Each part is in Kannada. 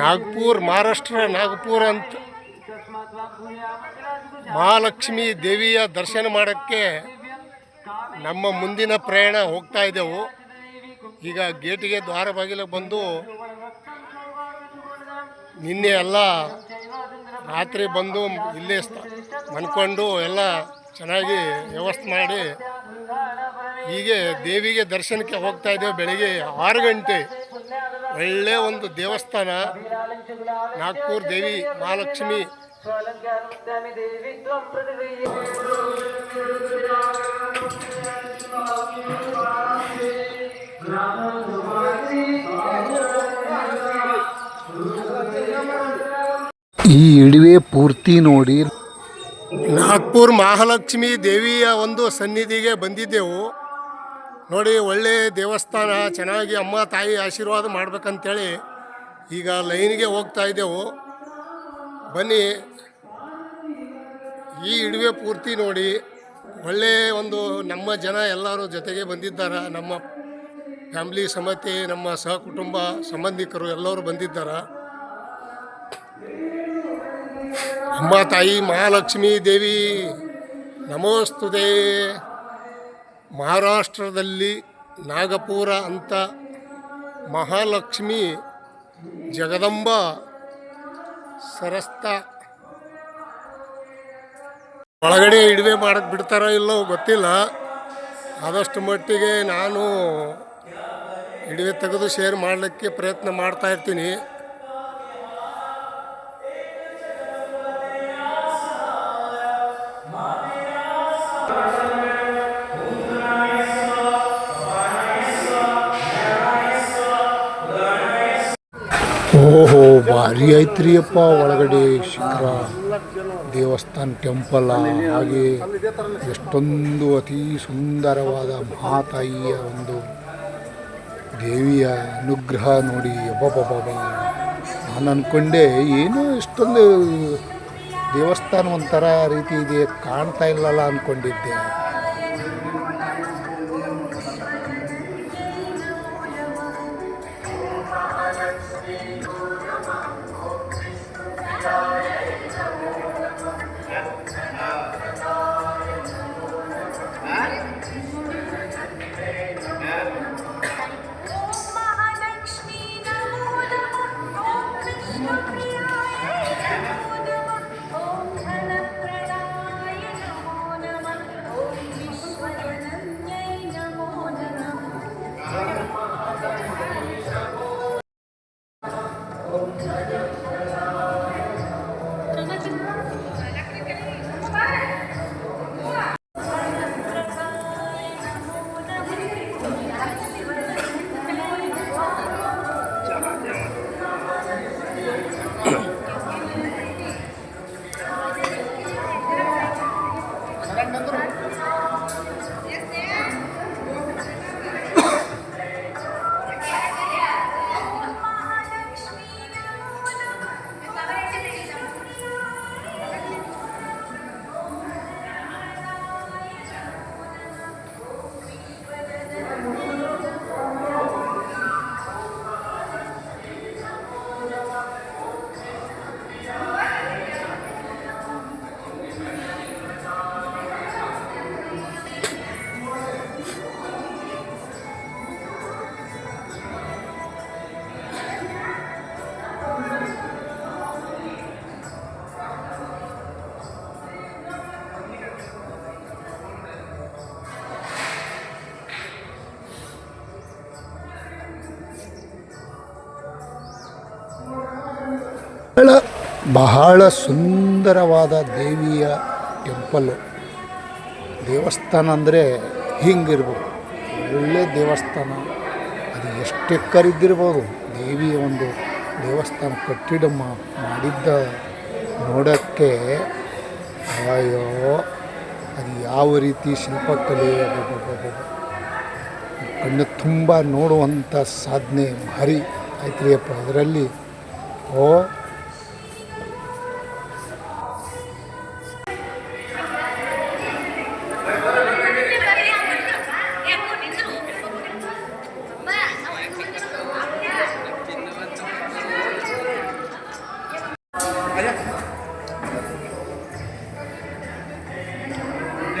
ನಾಗ್ಪುರ್, ಮಹಾರಾಷ್ಟ್ರ, ನಾಗ್ಪುರ್ ಅಂತ ಮಹಾಲಕ್ಷ್ಮಿ ದೇವಿಯ ದರ್ಶನ ಮಾಡೋಕ್ಕೆ ನಮ್ಮ ಮುಂದಿನ ಪ್ರಯಾಣ ಹೋಗ್ತಾ ಇದ್ದೆವು. ಈಗ ಗೇಟಿಗೆ ದ್ವಾರ ಬಾಗಿಲು ಬಂದು ನಿನ್ನೆ ಎಲ್ಲ ರಾತ್ರಿ ಬಂದು ಇಲ್ಲೇ ಮನ್ಕೊಂಡು ಎಲ್ಲ ಚೆನ್ನಾಗಿ ವ್ಯವಸ್ಥೆ ಮಾಡಿ ಹೀಗೆ ದೇವಿಗೆ ದರ್ಶನಕ್ಕೆ ಹೋಗ್ತಾ ಇದ್ದೇವೆ ಬೆಳಿಗ್ಗೆ ಆರು ಗಂಟೆ. ಒಳ್ಳೆ ಒಂದು ದೇವಸ್ಥಾನ. ನಾಗ್ಪುರ್ ದೇವಿ ಮಹಾಲಕ್ಷ್ಮಿ. ಈ ಇಡುವೆ ಪೂರ್ತಿ ನೋಡಿ ನಾಗ್ಪುರ್ ಮಹಾಲಕ್ಷ್ಮಿ ದೇವಿಯ ಒಂದು ಸನ್ನಿಧಿಗೆ ಬಂದಿದ್ದೆವು. ನೋಡಿ, ಒಳ್ಳೆ ದೇವಸ್ಥಾನ, ಚೆನ್ನಾಗಿ ಅಮ್ಮ, ತಾಯಿ ಆಶೀರ್ವಾದ ಮಾಡ್ಬೇಕಂತೇಳಿ ಈಗ ಲೈನ್ಗೆ ಹೋಗ್ತಾ ಇದ್ದೆವು. ಬನ್ನಿ. ಈ ಇಡುವೆ ಪೂರ್ತಿ ನೋಡಿ. ಒಳ್ಳೆ ಒಂದು ನಮ್ಮ ಜನ ಎಲ್ಲರೂ ಜೊತೆಗೆ ಬಂದಿದ್ದಾರೆ. ನಮ್ಮ ಫ್ಯಾಮ್ಲಿ ಸಮತಿ, ನಮ್ಮ ಸಹಕುಟುಂಬ ಸಂಬಂಧಿಕರು ಎಲ್ಲರೂ ಬಂದಿದ್ದಾರೆ. ಅಮ್ಮ, ತಾಯಿ, ಮಹಾಲಕ್ಷ್ಮೀ ದೇವಿ, ನಮೋಸ್ತುತೆ. ಮಹಾರಾಷ್ಟ್ರದಲ್ಲಿ ನಾಗಪುರ ಅಂತ ಮಹಾಲಕ್ಷ್ಮಿ ಜಗದಂಬ ಸರಸ್ತ. ಒಳಗಡೆ ಇಡುವೆ ಮಾಡಕ್ಕೆ ಬಿಡ್ತಾರೋ ಇಲ್ಲೋ ಗೊತ್ತಿಲ್ಲ. ಆದಷ್ಟು ಮಟ್ಟಿಗೆ ನಾನು ಇಡುವೆ ತೆಗೆದು ಶೇರ್ ಮಾಡಲಿಕ್ಕೆ ಪ್ರಯತ್ನ ಮಾಡ್ತಾ ಇರ್ತೀನಿ. ಓಹೋ, ಭಾರಿ ಐತ್ರಿ ಅಪ್ಪ ಒಳಗಡೆ ಶಿಖರ, ದೇವಸ್ಥಾನ, ಟೆಂಪಲ್, ಹಾಗೆ ಎಷ್ಟೊಂದು ಅತಿ ಸುಂದರವಾದ ಮಹಾತಾಯಿಯ ಒಂದು ದೇವಿಯ ಅನುಗ್ರಹ ನೋಡಿ ಅಬ್ಬಬ್ಬಬ್ಬ ನಾನು ಅಂದ್ಕೊಂಡೆ ಏನು ಇಷ್ಟೊಂದು ದೇವಸ್ಥಾನ ಒಂಥರ ರೀತಿ ಇದೆ, ಕಾಣ್ತಾ ಇಲ್ಲಲ್ಲ ಅಂದ್ಕೊಂಡಿದ್ದೆ ಬಹಳ ಸುಂದರವಾದ ದೇವಿಯ ಟೆಂಪಲ್ಲು ದೇವಸ್ಥಾನ ಅಂದರೆ ಹಿಂಗಿರ್ಬೋದು. ಒಳ್ಳೆ ದೇವಸ್ಥಾನ. ಅದು ಎಷ್ಟು ಎಕ್ಕರಿದ್ದಿರ್ಬೋದು ದೇವಿಯ ಒಂದು ದೇವಸ್ಥಾನ ಕಟ್ಟಿಡ ಮಾಡಿದ್ದ ನೋಡೋಕ್ಕೆ ಅಯ್ಯೋ, ಅದು ಯಾವ ರೀತಿ ಶಿಲ್ಪಕಲೆ. ಕಣ್ಣು ತುಂಬ ನೋಡುವಂಥ ಸಾಧನೆ ಭಾರಿ ಆಯ್ತು ಅಪ್ಪ ಅದರಲ್ಲಿ, ಓ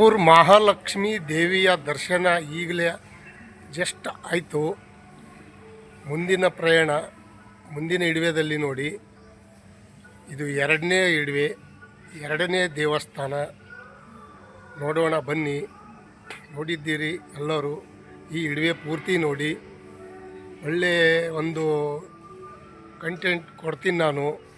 ಪೂರ್ ಮಹಾಲಕ್ಷ್ಮಿ ದೇವಿಯ ದರ್ಶನ ಈಗಲೇ ಜಸ್ಟ್ ಆಯಿತು. ಮುಂದಿನ ಪ್ರಯಾಣ, ಮುಂದಿನ ಇಡುವೆದಲ್ಲಿ ನೋಡಿ. ಇದು ಎರಡನೇ ಇಡುವೆ, ಎರಡನೇ ದೇವಸ್ಥಾನ. ನೋಡೋಣ, ಬನ್ನಿ. ನೋಡಿದ್ದೀರಿ ಎಲ್ಲರೂ. ಈ ಇಡುವೆ ಪೂರ್ತಿ ನೋಡಿ. ಒಳ್ಳೆಯ ಒಂದು ಕಂಟೆಂಟ್ ಕೊಡ್ತೀನಿ ನಾನು.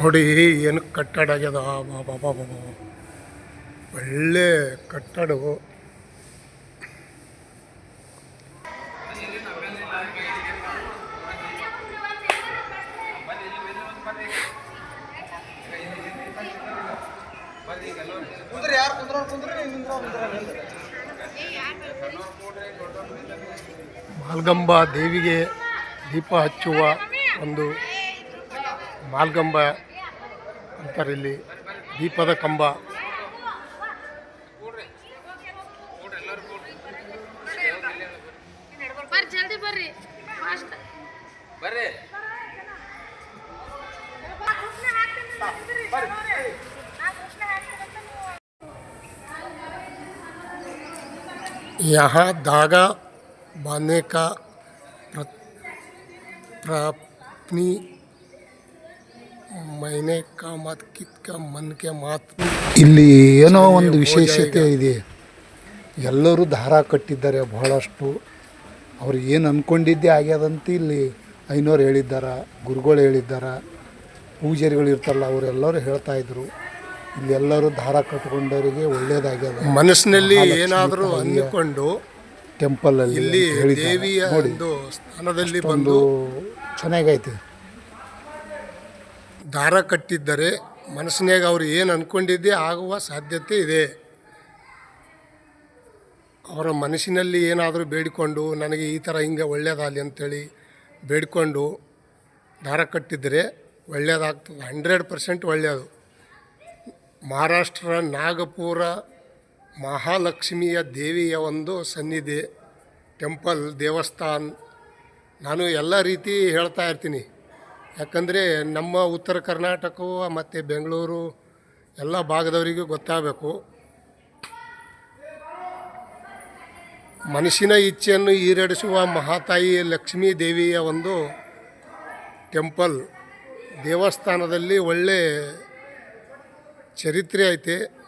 ನೋಡಿ ಏನು ಕಟ್ಟಡ ಆಗ್ಯದ. ಬಾಬಾ ಬಾಬಾ ಒಳ್ಳೆ ಕಟ್ಟಡವು ಮಾಲ್ಗಂಬ ದೇವಿಗೆ ದೀಪ ಹಚ್ಚುವ ಒಂದು ಮಾಲ್ಗಂಬ ಅಂತಾರೆ ಇಲ್ಲಿ ದೀಪದ ಕಂಬ ಬರ್ರಿ ಜಲ್ದಿ ಬರ್ರಿ ಫಾಸ್ಟ್ यहाँ धागा बांधने का प्र- ಮೈನೆ ಕಾಮತ್ ಮತ್ತು ಕಿತ್ಕ ಮನ್ಕೆ ಮಾತು. ಇಲ್ಲಿ ಏನೋ ಒಂದು ವಿಶೇಷತೆ ಇದೆ. ಎಲ್ಲರೂ ದಾರ ಕಟ್ಟಿದ್ದಾರೆ ಬಹಳಷ್ಟು. ಅವ್ರು ಏನು ಅಂದ್ಕೊಂಡಿದ್ದೇ ಆಗ್ಯದಂತ ಇಲ್ಲಿ ಐನೋರು ಹೇಳಿದ್ದಾರೆ ಗುರುಗಳು ಹೇಳಿದ್ದಾರೆ ಪೂಜಾರಿಗಳು ಇರ್ತಾರಲ್ಲ ಅವರೆಲ್ಲರೂ ಹೇಳ್ತಾ ಇದ್ರು. ಇಲ್ಲೆಲ್ಲರೂ ದಾರ ಕಟ್ಕೊಂಡವರಿಗೆ ಒಳ್ಳೇದಾಗ್ಯದ. ಮನಸ್ಸಿನಲ್ಲಿ ಏನಾದರೂ ಅಂದ್ಕೊಂಡು ಟೆಂಪಲಲ್ಲಿ ಇಲ್ಲಿ ದೇವಿಯ ಒಂದು ಸ್ಥಾನದಲ್ಲಿ ಬಂದು ಚೆನ್ನಾಗೈತೆ. ದಾರ ಕಟ್ಟಿದ್ದರೆ ಮನಸ್ಸಿನಾಗ ಅವ್ರು ಏನು ಅಂದ್ಕೊಂಡಿದ್ದೆ ಆಗುವ ಸಾಧ್ಯತೆ ಇದೆ. ಅವರ ಮನಸ್ಸಿನಲ್ಲಿ ಏನಾದರೂ ಬೇಡಿಕೊಂಡು ನನಗೆ ಈ ಥರ ಹಿಂಗೆ ಒಳ್ಳೆಯದಾಗಲಿ ಅಂಥೇಳಿ ಬೇಡಿಕೊಂಡು ದಾರ ಕಟ್ಟಿದರೆ ಒಳ್ಳೆಯದಾಗ್ತದೆ ಹಂಡ್ರೆಡ್ ಪರ್ಸೆಂಟ್ ಒಳ್ಳೆಯದು ಮಹಾರಾಷ್ಟ್ರ ನಾಗಪುರ ಮಹಾಲಕ್ಷ್ಮಿಯ ದೇವಿಯ ಒಂದು ಸನ್ನಿಧಿ, ಟೆಂಪಲ್, ದೇವಸ್ಥಾನ. ನಾನು ಎಲ್ಲ ರೀತಿ ಹೇಳ್ತಾ ಇರ್ತೀನಿ. ಯಾಕಂದರೆ ನಮ್ಮ ಉತ್ತರ ಕರ್ನಾಟಕ ಮತ್ತು ಬೆಂಗಳೂರು ಎಲ್ಲ ಭಾಗದವರಿಗೂ ಗೊತ್ತಾಗಬೇಕು. ಮನಸ್ಸಿನ ಇಚ್ಛೆಯನ್ನು ಈಡೇರಿಸುವ ಮಹಾತಾಯಿ ಲಕ್ಷ್ಮೀ ದೇವಿಯ ಒಂದು ಟೆಂಪಲ್. ದೇವಸ್ಥಾನದಲ್ಲಿ ಒಳ್ಳೆ ಚರಿತ್ರೆ ಐತೆ.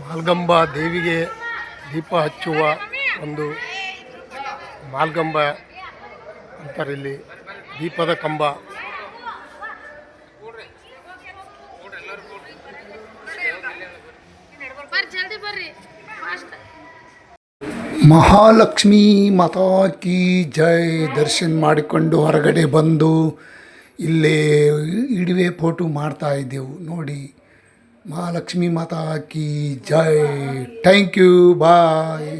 ಮಾಲ್ಗಂಬ ದೇವಿಗೆ ದೀಪ ಹಚ್ಚುವ ಒಂದು ಮಾಲ್ಗಂಬ ಅಂತಾರೆ ಇಲ್ಲಿ ದೀಪದ ಕಂಬ. ಬರ್ರಿ ಜಲ್ದಿ ಬರ್ರಿ. ಫಾಸ್ಟ್. ಮಹಾಲಕ್ಷ್ಮೀ ಮಾತಾ ಕಿ ಜೈ. ದರ್ಶನ ಮಾಡಿಕೊಂಡು ಹೊರಗಡೆ ಬಂದು ಇಲ್ಲೇ ಇಡುವೆ ಫೋಟೋ ಮಾಡ್ತಾ ಇದ್ದೆವು. ನೋಡಿ ಮಹಾಲಕ್ಷ್ಮೀ ಮಾತಾ ಕಿ ಜೈ. Thank you bye